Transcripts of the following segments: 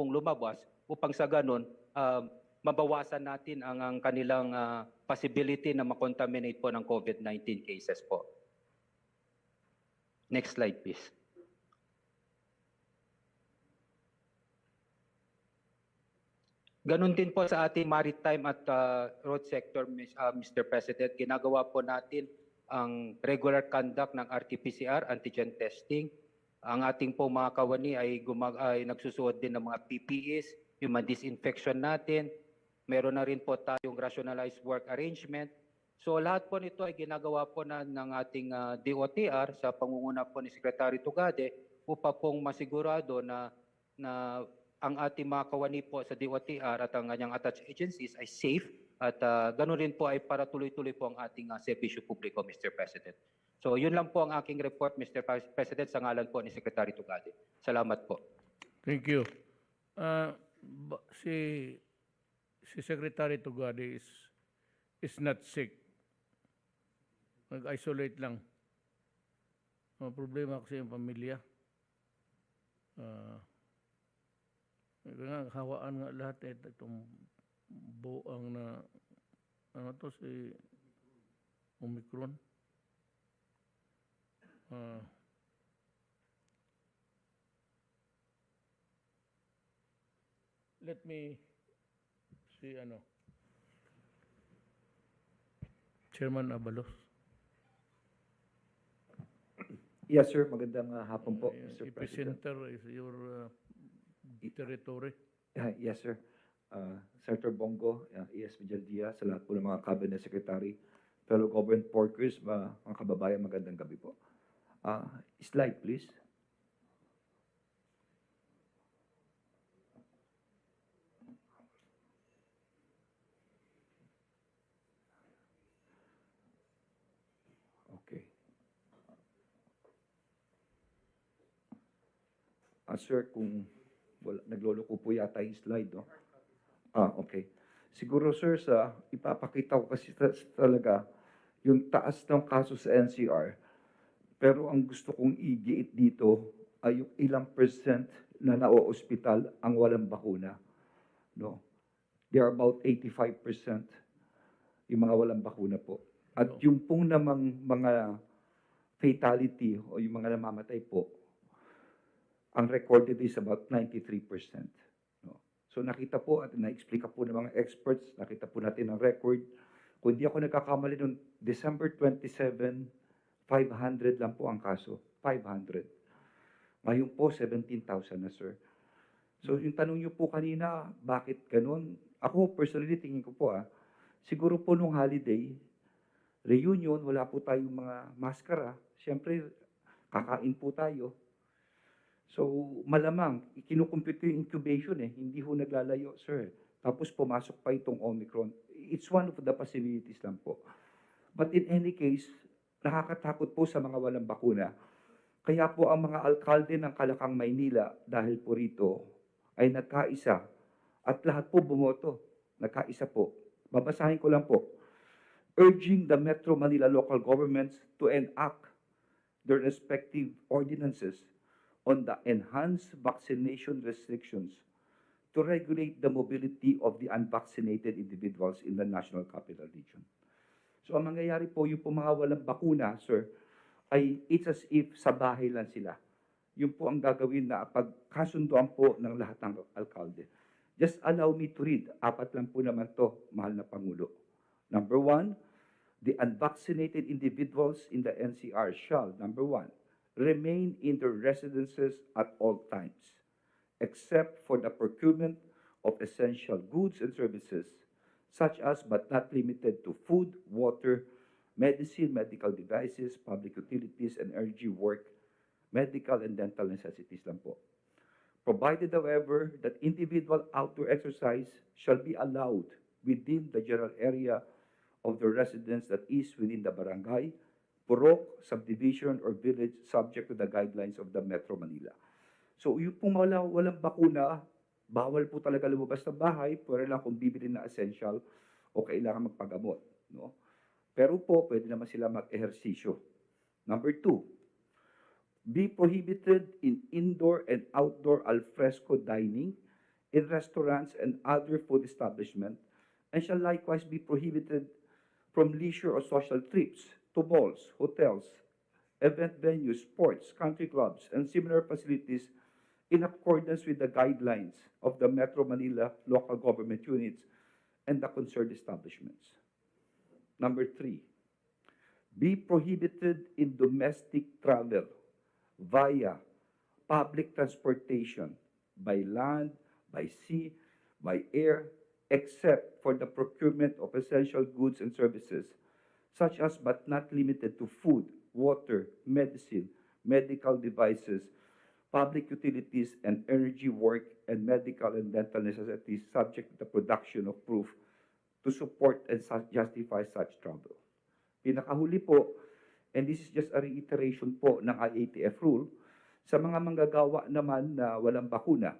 pong lumabas upang sa ganun ah, mabawasan natin ang, ang kanilang ah, possibility na makontaminate po ng COVID-19 cases po. Next slide please. Ganon din po sa ating maritime at ah, road sector, Mis- ah, Mr. President. Ginagawa po natin ang regular conduct ng RT-PCR, antigen testing. Ang ating po mga kawani ay, gumag ay nagsusuot din ng mga PPEs, yung mga disinfection natin. Meron na rin po tayong rationalized work arrangement. So lahat po nito ay ginagawa po na ng ating ah, DOTR sa pangunguna po ni Secretary Tugade upang pong masigurado na na ang ating mga kawani po sa DOTR at ang kanyang attached agencies ay safe at uh, ganoon rin po ay para tuloy-tuloy po ang ating uh, serbisyo publiko, Mr. President. So yun lang po ang aking report, Mr. Pres- President, sa ngalan po ni Secretary Tugade. Salamat po. Thank you. Ba- si si Secretary Tugade is is not sick. Nag-isolate lang. Ang problema kasi yung pamilya. Ah, nga, hawaan nga lahat eh, itong buang na ano to si Omicron. Ah, let me see ano. Chairman Abalos. Yes, sir. Magandang uh, hapon po, Uh, Mr. President. Epicenter is your uh, territory. Uh, yes, sir. Uh, Senator Bongo, uh, ES Villaldia, sa lahat po ng mga cabinet secretary, fellow government workers, mga, mga kababayan, magandang gabi po. Uh, slide, please. Okay. Ah, sir, kung wala, nagloloko po yata yung slide, no? Ah, okay. Siguro, sir, sa ipapakita ko kasi ta- talaga yung taas ng kaso sa NCR. Pero ang gusto kong igiit dito ay yung ilang percent na nao-ospital ang walang bakuna. No? They are about 85% yung mga walang bakuna po. At yung pong namang mga fatality o yung mga namamatay po, ang recorded is about 93%. No? So nakita po at na-explica po ng mga experts, nakita po natin ang record. Kung hindi ako nagkakamali noong December 27, 500 lang po ang kaso. 500. Ngayon po, 17,000 na, sir. So yung tanong niyo po kanina, bakit ganun? Ako personally, tingin ko po ah, siguro po nung holiday, reunion, wala po tayong mga maskara. Siyempre, kakain po tayo. So, malamang, ikinukumpute yung incubation eh. Hindi ho naglalayo, sir. Tapos pumasok pa itong Omicron. It's one of the possibilities lang po. But in any case, nakakatakot po sa mga walang bakuna. Kaya po ang mga alkalde ng Kalakang Maynila, dahil po rito, ay nagkaisa. At lahat po bumoto. Nagkaisa po. Babasahin ko lang po. Urging the Metro Manila local governments to enact their respective ordinances on the enhanced vaccination restrictions to regulate the mobility of the unvaccinated individuals in the National Capital Region. So ang mangyayari po, yung po mga walang bakuna, sir, ay it's as if sa bahay lang sila. Yun po ang gagawin na pagkasunduan po ng lahat ng alkalde. Just allow me to read. Apat lang po naman to, mahal na Pangulo. Number one, the unvaccinated individuals in the NCR shall, number one, remain in their residences at all times, except for the procurement of essential goods and services, such as but not limited to food, water, medicine, medical devices, public utilities, and energy work, medical and dental necessities lang po. Provided, however, that individual outdoor exercise shall be allowed within the general area of the residence that is within the barangay, purok, subdivision, or village subject to the guidelines of the Metro Manila. So yung pong wala, walang bakuna, bawal po talaga lumabas ng bahay, pwede lang kung bibili na essential o kailangan magpagamot. No? Pero po, pwede naman sila mag-ehersisyo. Number two, be prohibited in indoor and outdoor alfresco dining in restaurants and other food establishments, and shall likewise be prohibited from leisure or social trips to malls, hotels, event venues, sports, country clubs, and similar facilities in accordance with the guidelines of the Metro Manila local government units and the concerned establishments. Number three, be prohibited in domestic travel via public transportation by land, by sea, by air, except for the procurement of essential goods and services, such as but not limited to food, water, medicine, medical devices, public utilities, and energy work and medical and dental necessities subject to the production of proof to support and justify such travel. Pinakahuli po, and this is just a reiteration po ng IATF rule, sa mga manggagawa naman na walang bakuna,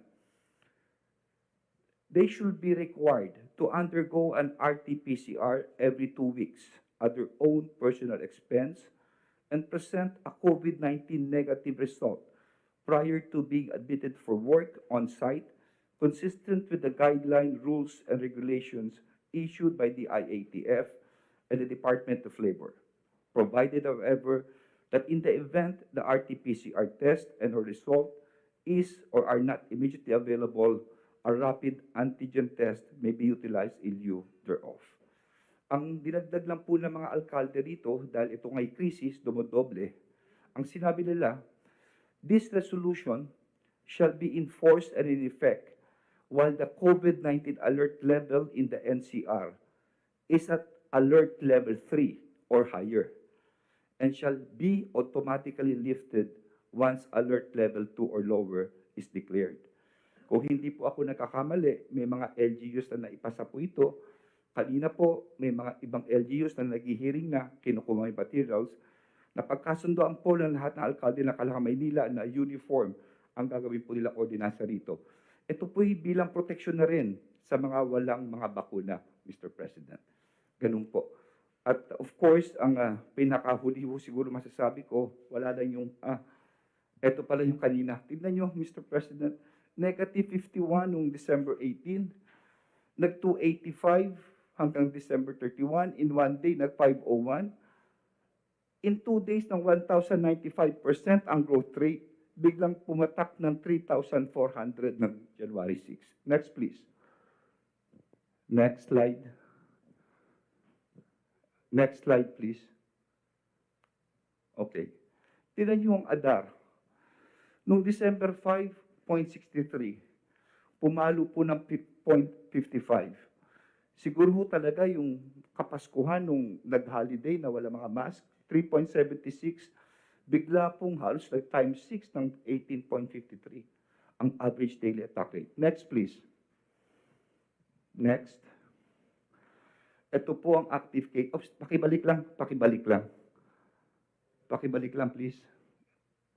they should be required to undergo an RT-PCR every two weeks at their own personal expense and present a COVID-19 negative result prior to being admitted for work on site, consistent with the guideline, rules, and regulations issued by the IATF and the Department of Labor. Provided, however, that in the event the RT-PCR test and or result is or are not immediately available, a rapid antigen test may be utilized in lieu thereof. Ang dinagdag lang po ng mga alkalde rito, dahil ito nga'y krisis, dumodoble, ang sinabi nila, this resolution shall be enforced and in effect while the COVID-19 alert level in the NCR is at alert level 3 or higher and shall be automatically lifted once alert level 2 or lower is declared. Kung hindi po ako nagkakamali, may mga LGUs na naipasa po ito. Kanina po, may mga ibang LGUs na naghihiring na, kinukuha yung materials, na pagkasundoan po ng lahat ng alkalde ng Kalahang Maynila na uniform ang gagawin po nila ordinansa rito. Ito po'y bilang proteksyon na rin sa mga walang mga bakuna, Mr. President. Ganun po. At of course, ang ah, pinakahuli ho siguro masasabi ko, wala lang yung, ah, eto pala yung kanina. Tignan nyo, Mr. President, negative 51 noong December 18, nag 285 hanggang December 31, in one day, nag 501. In two days, ng 1,095% ang growth rate, biglang pumatak ng 3,400 ng January 6. Next, please. Next slide. Next slide, please. Okay. Tignan niyo ang ADAR. Noong December 5.63, pumalo po ng 0.55. Siguro ho talaga yung kapaskuhan nung nag-holiday na wala mga mask, 3.76, bigla pong halos like times 6 ng 18.53 ang average daily attack rate. Next, please. Next. Ito po ang active case. Oops, pakibalik lang, pakibalik lang. Pakibalik lang, please.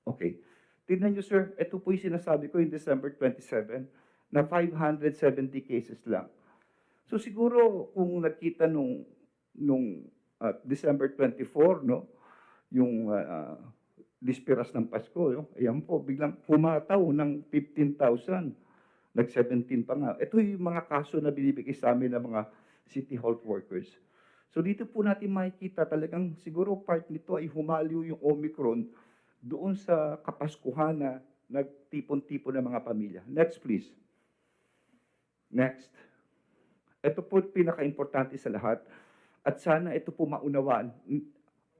Okay. Tingnan nyo, sir, ito po yung sinasabi ko in December 27 na 570 cases lang. So siguro kung nakita nung nung uh, December 24, no, yung uh, dispiras ng Pasko, no, ayan po, biglang humataw ng 15,000. Nag-17 pa nga. Ito yung mga kaso na binibigay sa amin ng mga city health workers. So dito po natin makikita talagang siguro part nito ay humaliw yung Omicron doon sa kapaskuhan na nagtipon-tipon ng mga pamilya. Next please. Next. Ito po pinaka-importante sa lahat. At sana ito po maunawaan.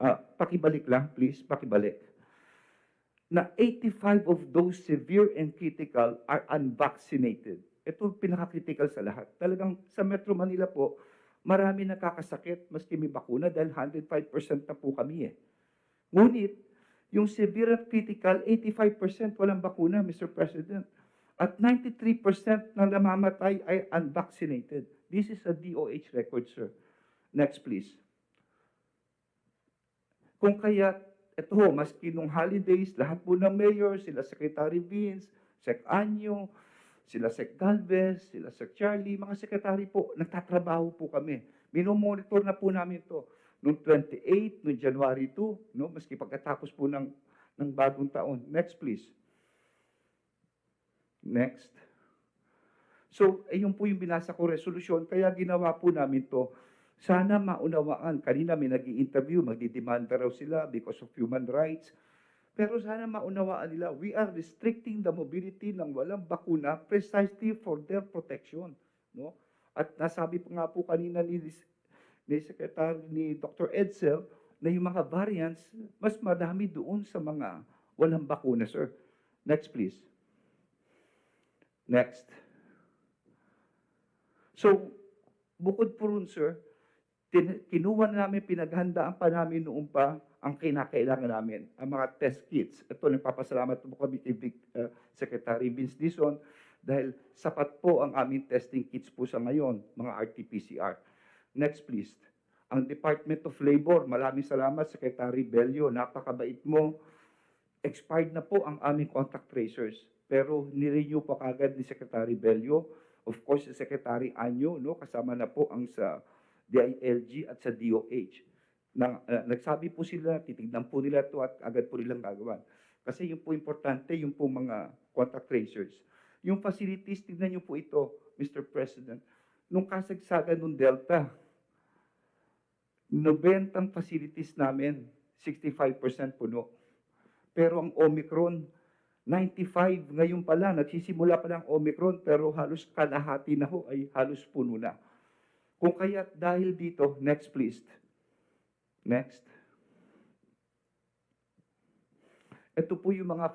Ah, pakibalik lang, please, pakibalik. Na 85 of those severe and critical are unvaccinated. Ito pinaka-critical sa lahat. Talagang sa Metro Manila po, marami nakakasakit maski may bakuna dahil 105% na po kami eh. Ngunit, yung severe at critical, 85% walang bakuna, Mr. President. At 93% ng namamatay ay unvaccinated. This is a DOH record, sir. Next, please. Kung kaya, ito ho, maski nung holidays, lahat po ng mayor, sila Secretary Vince, Sec Anyo, sila Sec Galvez, sila Sec Charlie, mga sekretary po, nagtatrabaho po kami. Minomonitor na po namin ito. Noong 28, noong January 2, no, maski pagkatapos po ng, ng bagong taon. Next, please. Next. So, eh, yun po yung binasa ko resolution, kaya ginawa po namin to. Sana maunawaan. Kanina may nag interview magdidemanda raw sila because of human rights. Pero sana maunawaan nila, we are restricting the mobility ng walang bakuna precisely for their protection. No? At nasabi pa nga po kanina ni, ni Secretary ni Dr. Edsel na yung mga variants, mas madami doon sa mga walang bakuna, sir. Next, please. Next. So, bukod po rin, sir, tin- kinuha na namin, pinaghandaan pa namin noon pa ang kinakailangan namin, ang mga test kits. Ito, nagpapasalamat po kami kay Vic, uh, Secretary Vince Dizon dahil sapat po ang aming testing kits po sa ngayon, mga RT-PCR. Next, please. Ang Department of Labor, maraming salamat, Secretary Bello, napakabait mo. Expired na po ang aming contact tracers, pero nirenew pa kagad ni Secretary Bello. Of course, Secretary Anyo, no, kasama na po ang sa DILG at sa DOH. Na, uh, nagsabi po sila, titignan po nila ito at agad po nilang gagawan. Kasi yung po importante, yung po mga contact tracers. Yung facilities, tignan niyo po ito, Mr. President. Nung kasagsagan ng Delta, 90 ang facilities namin, 65% puno. Pero ang Omicron, 95 ngayon pala, nagsisimula pa lang Omicron, pero halos kalahati na ho ay halos puno na. Kung kaya dahil dito, next please. Next. Ito po yung mga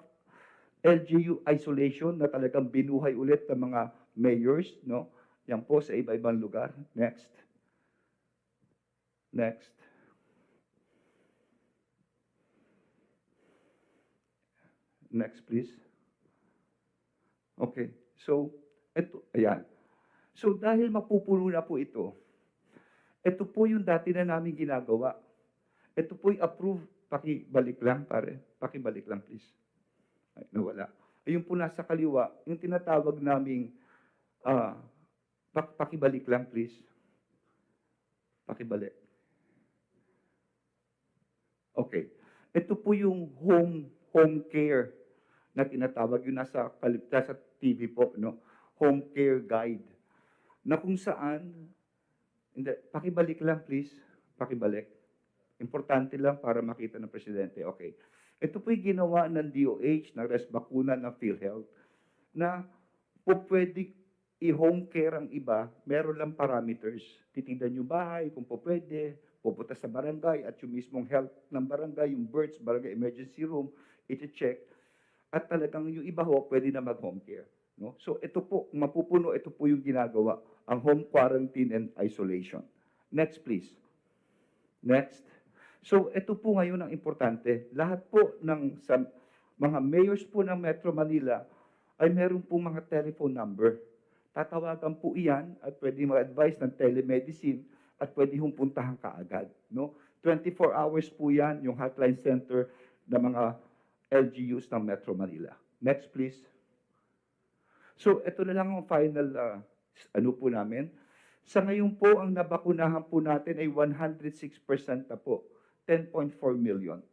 LGU isolation na talagang binuhay ulit ng mga mayors, no? Yan po sa iba-ibang lugar. Next. Next. Next, please. Okay. So, ito, ayan. So, dahil mapupuno na po ito, ito po yung dati na namin ginagawa. Ito po yung approve. Pakibalik lang, pare. Pakibalik lang, please. Ay, nawala. Ayun po nasa kaliwa, yung tinatawag naming, ah, pak pakibalik lang, please. Pakibalik. Okay. Ito po yung home home care na tinatawag yung nasa kalip sa TV po, no? Home care guide. Na kung saan hindi, pakibalik lang please, pakibalik. Importante lang para makita ng presidente. Okay. Ito po yung ginawa ng DOH, ng res bakuna ng PhilHealth, na po pwede i-home care ang iba, meron lang parameters. Titignan yung bahay, kung po pwede, pupunta sa barangay at yung mismong health ng barangay, yung birds, barangay emergency room, iti-check. At talagang yung iba ho, pwede na mag-home care. No? So ito po, mapupuno, ito po yung ginagawa, ang home quarantine and isolation. Next please. Next. So ito po ngayon ang importante. Lahat po ng sa, mga mayors po ng Metro Manila ay meron po mga telephone number. Tatawagan po iyan at pwede mag-advise ng telemedicine at pwede hong puntahan kaagad. No? 24 hours po yan, yung hotline center ng mga LGUs ng Metro Manila. Next, please. So, ito na lang ang final ah, ano po namin. Sa ngayon po, ang nabakunahan po natin ay 106% na po. 10.4 million.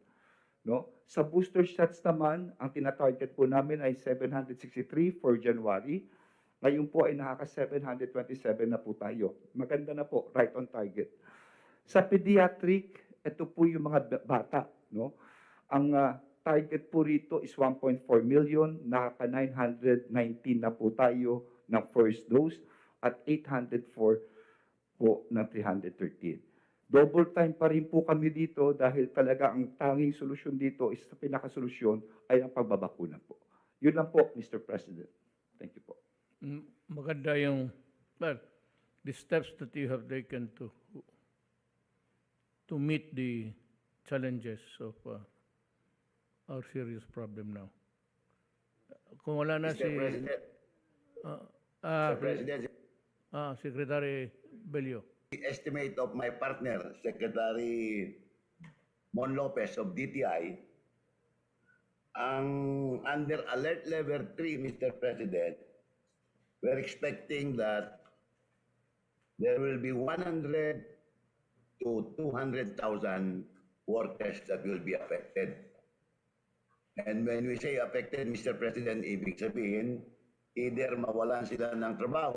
No? Sa booster shots naman, ang tinatarget po namin ay 763 for January. Ngayon po ay nakaka-727 na po tayo. Maganda na po, right on target. Sa pediatric, ito po yung mga bata. No? Ang ah, target po rito is 1.4 million. Nakaka-919 na po tayo ng first dose at 804 po ng 313. Double time pa rin po kami dito dahil talaga ang tanging solusyon dito is sa pinakasolusyon ay ang pagbabakuna po. Yun lang po, Mr. President. Thank you po. Maganda yung, well, the steps that you have taken to to meet the challenges of uh, our serious problem now. Kung wala na si Mr. President, ah, ah, Mr. President, ah, Secretary Bello. the estimate of my partner, Secretary Mon Lopez of DTI, ang under alert level 3, Mr. President, we're expecting that there will be 100 to 200,000 workers that will be affected. And when we say affected, Mr. President, ibig sabihin, either mawalan sila ng trabaho